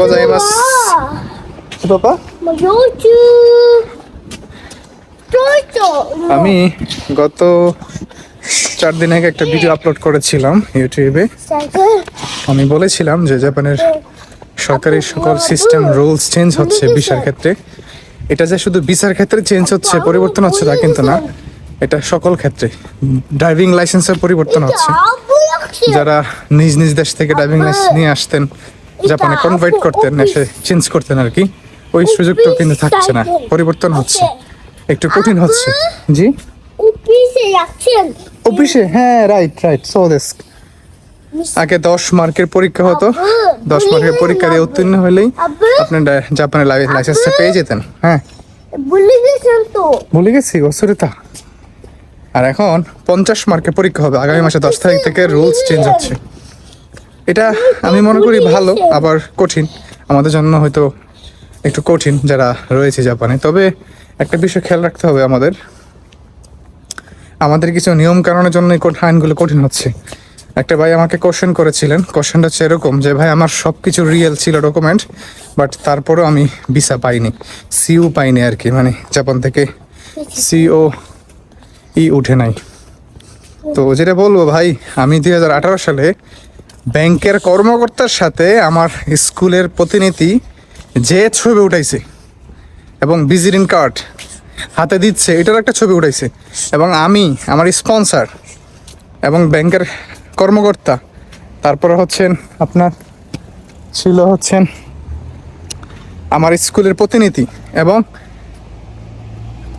Gozaimasu. বাবা? আমি গত চার দিন আগে একটা ভিডিও আপলোড করেছিলাম ইউটিউবে আমি বলেছিলাম যে জাপানের সরকারি সকল সিস্টেম রুলস চেঞ্জ হচ্ছে ভিসার ক্ষেত্রে। এটা যে শুধু ভিসার ক্ষেত্রে চেঞ্জ হচ্ছে পরিবর্তন হচ্ছে তা কিন্তু না। এটা সকল ক্ষেত্রে। ড্রাইভিং লাইসেন্সের পরিবর্তন হচ্ছে। যারা নিজ নিজ দেশ থেকে ড্রাইভিং লাইসেন্স নিয়ে আসতেন জাপানে কনভার্ট করতেন এসে চেঞ্জ করতেন আর কি। ওই সুযোগটা কিন্তু থাকছে না পরিবর্তন হচ্ছে। একটু কঠিন হচ্ছে। জি. অফিসে হ্যাঁ রাইট রাইট সো দিস আগে দশ মার্কের পরীক্ষা হতো। দশ মার্কের পরীক্ষা দিয়ে উত্তীর্ণ হলেই আপনি জাপানের লাইসেন্সটা পেয়ে যেতেন হ্যাঁ। Buli gitsin to. ভুলে গেছি অসুরিতা আর এখন পঞ্চাশ মার্কের পরীক্ষা হবে। আগামী মাসে দশ তারিখ থেকে রুলস চেঞ্জ হচ্ছে। এটা আমি মনে করি ভালো, আবার কঠিন। আমাদের জন্য হয়তো একটু কঠিন যারা রয়েছে জাপানে। তবে একটা বিষয় খেয়াল রাখতে হবে আমাদের। আমাদের কিছু নিয়ম কারণের জন্য আইনগুলো কঠিন হচ্ছে। একটা ভাই আমাকে কোশ্চেন করেছিলেন। কোশ্চেনটা হচ্ছে এরকম যে, ভাই, আমার সব কিছু রিয়েল ছিল ডকুমেন্ট বাট তারপরেও আমি ভিসা পাইনি। সিইউ পাইনি আর কি মানে জাপান থেকে সিও ই উঠে নাই। তো যেটা বলব ভাই, আমি দুই হাজার আঠারো সালে ব্যাংকের কর্মকর্তার সাথে আমার স্কুলের প্রতিনিধি যে ছবি উঠাইছে এবং ভিজিটিং কার্ড হাতে দিচ্ছে, এটার একটা ছবি উঠাইছে। এবং আমি, আমার স্পন্সর এবং ব্যাংকের কর্মকর্তা, তারপরে হচ্ছেন আপনার, ছিল হচ্ছেন আমার স্কুলের প্রতিনিধি এবং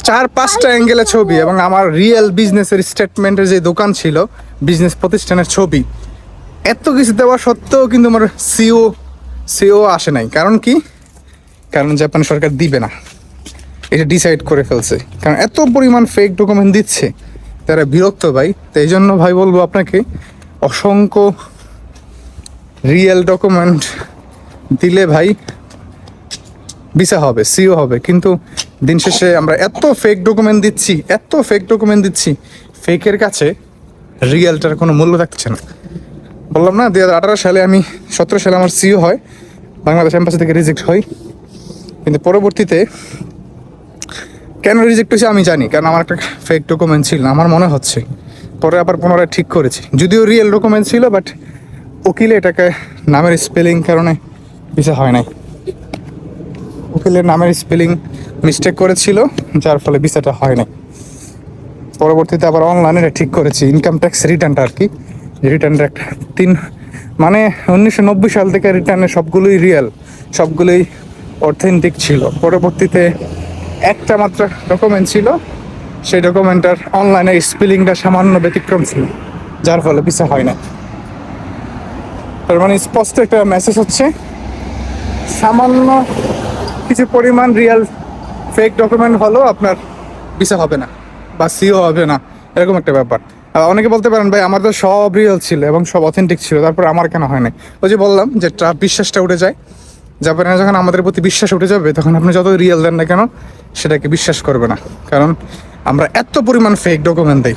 চার পাঁচটা অ্যাঙ্গেলের ছবি এবং আমার রিয়েল বিজনেসের স্টেটমেন্টের যে দোকান ছিল, বিজনেস প্রতিষ্ঠানের ছবি। এত কিছু দেওয়া সত্ত্বেও কিন্তু আমার সিও সিও আসে নাই। কারণ কি? কারণ জাপান সরকার দিবে না। এটা ডিসাইড করে ফেলছে। কারণ এত পরিমাণ ফেক ডকুমেন্ট দিচ্ছে, তারা বিরক্ত ভাই। তো এই জন্য ভাই বলব আপনাকে, অসংখ্য রিয়েল ডকুমেন্ট দিলে ভাই ভিসা হবে সিও হবে। কিন্তু দিন শেষে আমরা এত ফেক ডকুমেন্ট দিচ্ছি, এত ফেক ডকুমেন্ট দিচ্ছি ফেকের কাছে রিয়েলটার কোনো মূল্য থাকছে না। বললাম না, দুই হাজার সালে আমি, সতেরো সালে আমার সিও হয়, বাংলাদেশ এম্বাসি থেকে রিজেক্ট হয় কিন্তু পরবর্তীতে কেন রিজেক্ট হয়েছে আমি জানি, কারণ আমার একটা ফেক ডকুমেন্ট ছিল আমার মনে হচ্ছে। পরে আবার পুনরায় ঠিক করেছি। যদিও রিয়েল ডকুমেন্ট ছিল বাট উকিলে এটাকে নামের স্পেলিং কারণে ভিসা হয় নাই। উকিলের নামের স্পেলিং মিস্টেক করেছিল, যার ফলে ভিসাটা হয় নাই। পরবর্তীতে আবার অনলাইনে ঠিক করেছি ইনকাম ট্যাক্স রিটার্নটা আর কি। রিটার্নটা একটা তিন মানে উনিশশো নব্বই সাল থেকে রিটার্নে সবগুলোই রিয়েল সবগুলোই অথেন্টিক ছিল। পরবর্তীতে একটা মাত্র ডকুমেন্ট ছিল, সেই ডকুমেন্টটার অনলাইনে স্পেলিংটা সামান্য ব্যতিক্রম ছিল, যার ফলে ভিসা হয় না। তার মানে স্পষ্ট একটা মেসেজ হচ্ছে, সামান্য কিছু পরিমাণ রিয়েল ফেক ডকুমেন্ট হলেও আপনার ভিসা হবে না, বা সিও হবে না, এরকম একটা ব্যাপার। অনেকে বলতে পারেন, ভাই আমার তো সব রিয়েল ছিল এবং সব অথেন্টিক ছিল, তারপর আমার কেন হয় না ওই যে বললাম যে বিশ্বাসটা উঠে যায়। জাপানে যখন আমাদের প্রতি বিশ্বাস উঠে যাবে, তখন আপনি যত রিয়েল দেন না কেন, সেটাকে বিশ্বাস করবে না। কারণ আমরা এত পরিমাণ ফেক ডকুমেন্ট দেই।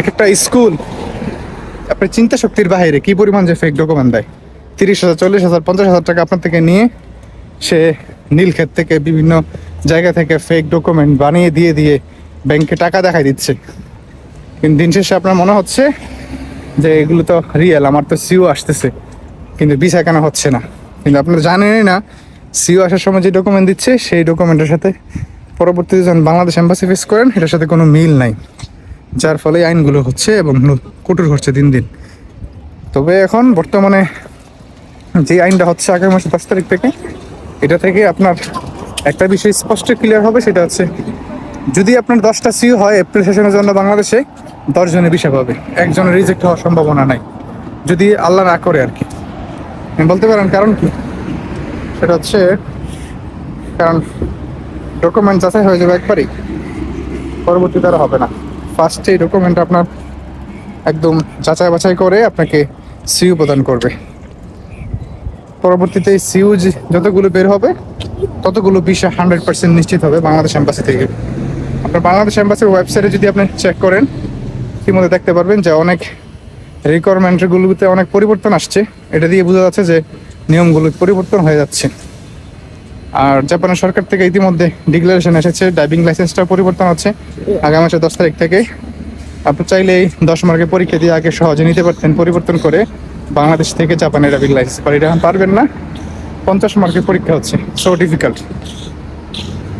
এক একটা স্কুল আপনার চিন্তা শক্তির বাইরে কি পরিমাণ যে ফেক ডকুমেন্ট দেয়? তিরিশ হাজার, চল্লিশ হাজার, পঞ্চাশ হাজার টাকা আপনার থেকে নিয়ে সে নীলক্ষেত থেকে বিভিন্ন জায়গা থেকে ফেক ডকুমেন্ট বানিয়ে দিয়ে দিয়ে ব্যাংকে টাকা দেখাই দিচ্ছে। কিন্তু দিন শেষে আপনার মনে হচ্ছে যে এগুলো তো রিয়েল আমার তো সিও আসতেছে, কিন্তু ভিসা কেন হচ্ছে না। কিন্তু আপনারা জানেনই না সিও আসার সময় যে ডকুমেন্ট দিচ্ছে, সেই ডকুমেন্টের সাথে পরবর্তীতে যখন বাংলাদেশ এম্বাসি ফেস করেন, এটার সাথে কোনো মিল নাই, যার ফলে আইনগুলো হচ্ছে এবং কঠোর হচ্ছে দিন দিন। তবে এখন বর্তমানে যে আইনটা হচ্ছে আগামী মাসে দশ তারিখ থেকে, এটা থেকে আপনার একটা বিষয় স্পষ্ট ক্লিয়ার হবে, সেটা হচ্ছে যদি আপনার দশটা সিও হয় এপ্রিল সেশনের জন্য বাংলাদেশে দশ জনের বিষয় পাবে একজনের রিজেক্ট হওয়ার সম্ভাবনা নাই। যদি আল্লাহ না করে আর কি। বলতে পারেন কারণ কি? সেটা হচ্ছে, কারণ ডকুমেন্ট যাচাই হয়ে যাবে একবারই। পরবর্তীতে আর হবে না। ফার্স্টে ডকুমেন্ট আপনার একদম যাচাই বাছাই করে আপনাকে সিইউ প্রদান করবে। পরবর্তীতে সিইউ যতগুলো বের হবে, ততগুলো বিষয় হান্ড্রেড পার্সেন্ট নিশ্চিত হবে বাংলাদেশ এম্বাসি থেকে। আপনার বাংলাদেশ এম্বাসির ওয়েবসাইটে যদি আপনি চেক করেন ইতিমধ্যে দেখতে পারবেন যে অনেক রিকোয়ারমেন্টগুলোতে অনেক পরিবর্তন আসছে। এটা দিয়ে বোঝা যাচ্ছে যে নিয়মগুলো পরিবর্তন হয়ে যাচ্ছে। আর জাপানের সরকার থেকে ইতিমধ্যে ডিক্লারেশন এসেছে ড্রাইভিং লাইসেন্সটা পরিবর্তন হচ্ছে আগামী মাসের দশ তারিখ থেকে। আপনি চাইলে এই দশ মার্কের পরীক্ষা দিয়ে আগে সহজে নিতে পারতেন পরিবর্তন করে বাংলাদেশ থেকে জাপানের ড্রাইভিং লাইসেন্স পার এটা পারবেন না, পঞ্চাশ মার্কের পরীক্ষা হচ্ছে সো ডিফিকাল্ট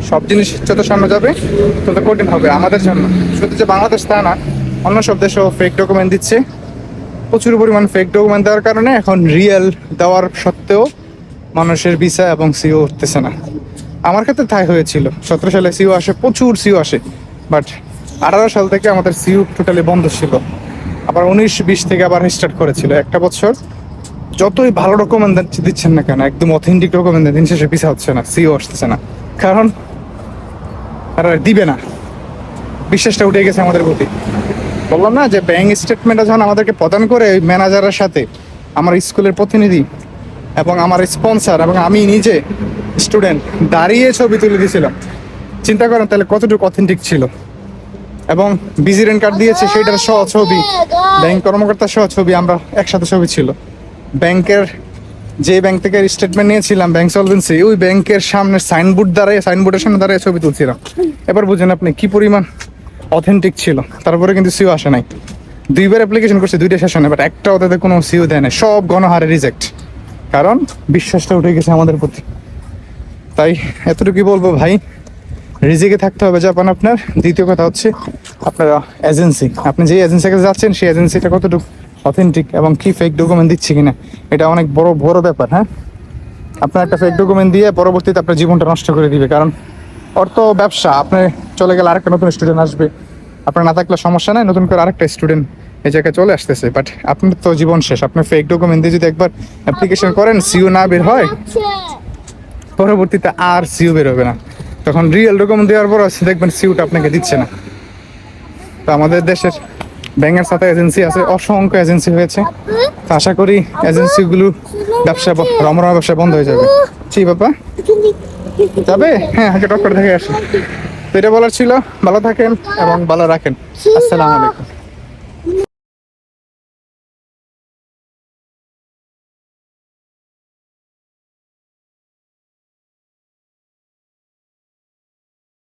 সব জিনিস যত সামনে যাবে তত কঠিন হবে আমাদের জন্য। শুধু যে বাংলাদেশ তা না অন্য সব দেশেও ফেক ডকুমেন্ট দিচ্ছে। প্রচুর পরিমাণ ফেক ডকুমেন্ট দেওয়ার কারণে এখন রিয়েল দেওয়ার সত্ত্বেও মানুষের ভিসা এবং সিও উঠতেছে না। আমার ক্ষেত্রে তাই হয়েছিল। সতেরো সালে সিও আসে, প্রচুর সিও আসে বাট আঠারো সাল থেকে আমাদের সিও টোটালি বন্ধ ছিল। আবার উনিশ, বিশ থেকে আবার স্টার্ট করেছিল একটা বছর। যতই ভালো ডকুমেন্ট দিচ্ছেন না কেন, একদম অথেন্টিক ডকুমেন্ট দিন শেষে ভিসা হচ্ছে না সিও আসতেছে না। কারণ তারা দিবে না। বিশ্বাসটা উঠে গেছে আমাদের প্রতি। বললাম না যে ব্যাংক স্টেটমেন্টটা যখন আমাদেরকে প্রদান করে ওই ম্যানেজারের সাথে, আমার স্কুলের প্রতিনিধি এবং আমার স্পন্সর এবং আমি নিজে স্টুডেন্ট দাঁড়িয়ে ছবি তুলে দিয়েছিলাম। চিন্তা করেন তাহলে কতটুকু অথেন্টিক ছিল? এবং বিজিরেন কার্ড দিয়েছে সেটার সহ ছবি ব্যাংক কর্মকর্তার সহ ছবি, আমরা একসাথে ছবি ছিল। ব্যাংকের যে ব্যাংক থেকে স্টেটমেন্ট নিয়েছিলাম ব্যাংক সলভেন্সি ওই ব্যাংকের সামনে সাইনবোর্ড দাঁড়িয়ে সাইনবোর্ডের সামনে দাঁড়িয়ে ছবি তুলছিলাম। এবার বুঝেন আপনি কি পরিমাণ অথেন্টিক ছিল। তারপরে কিন্তু সিও আসে নাই। দুইবার অ্যাপ্লিকেশন করছে, দুইটা সেশনে বাট একটাও তাদের কোনো সিও দেয় না সব গণহারে রিজেক্ট কারণ বিশ্বাসটা উঠে গেছে আমাদের প্রতি। তাই এতটুকুই বলব ভাই রিজিকে থাকতে হবে জাপান আপনার। দ্বিতীয় কথা হচ্ছে, আপনার এজেন্সি আপনি যে এজেন্সির কাছে যাচ্ছেন, সেই এজেন্সিটা কতটুকু অথেন্টিক এবং কি ফেক ডকুমেন্ট দিচ্ছে কিনা, এটা অনেক বড় বড় ব্যাপার হ্যাঁ? আপনার একটা ফেক ডকুমেন্ট দিয়ে পরবর্তীতে আপনার জীবনটা নষ্ট করে দিবে, কারণ অর্থ ব্যবসা, আপনি চলে গেলে আরেকটা নতুন স্টুডেন্ট আসবে। আপনার না থাকলে সমস্যা নাই, নতুন করে আরেকটা স্টুডেন্ট এই জায়গায় চলে আসতেছে। বাট আপনার তো জীবন শেষ আপনার ফেক ডকুমেন্ট দিয়ে যদি একবার অ্যাপ্লিকেশন করেন সিও না বের হয়, পরবর্তীতে আর সিও বের হবে না। তখন রিয়েল ডকুমেন্ট দেওয়ার পর দেখবেন সিউটা আপনাকে দিচ্ছে না। তো আমাদের দেশের ব্যাংকের সাথে এজেন্সি আছে, অসংখ্য এজেন্সি হয়েছে। তো আশা করি এজেন্সিগুলো ব্যবসা রমরমা ব্যবসা বন্ধ হয়ে যাবে। জি বাবা। যাবে? হ্যাঁ আগে ডক্টর দেখে আসি। তো এটা বলার ছিল। ভালো থাকেন এবং ভালো রাখেন। আসসালামু আলাইকুম।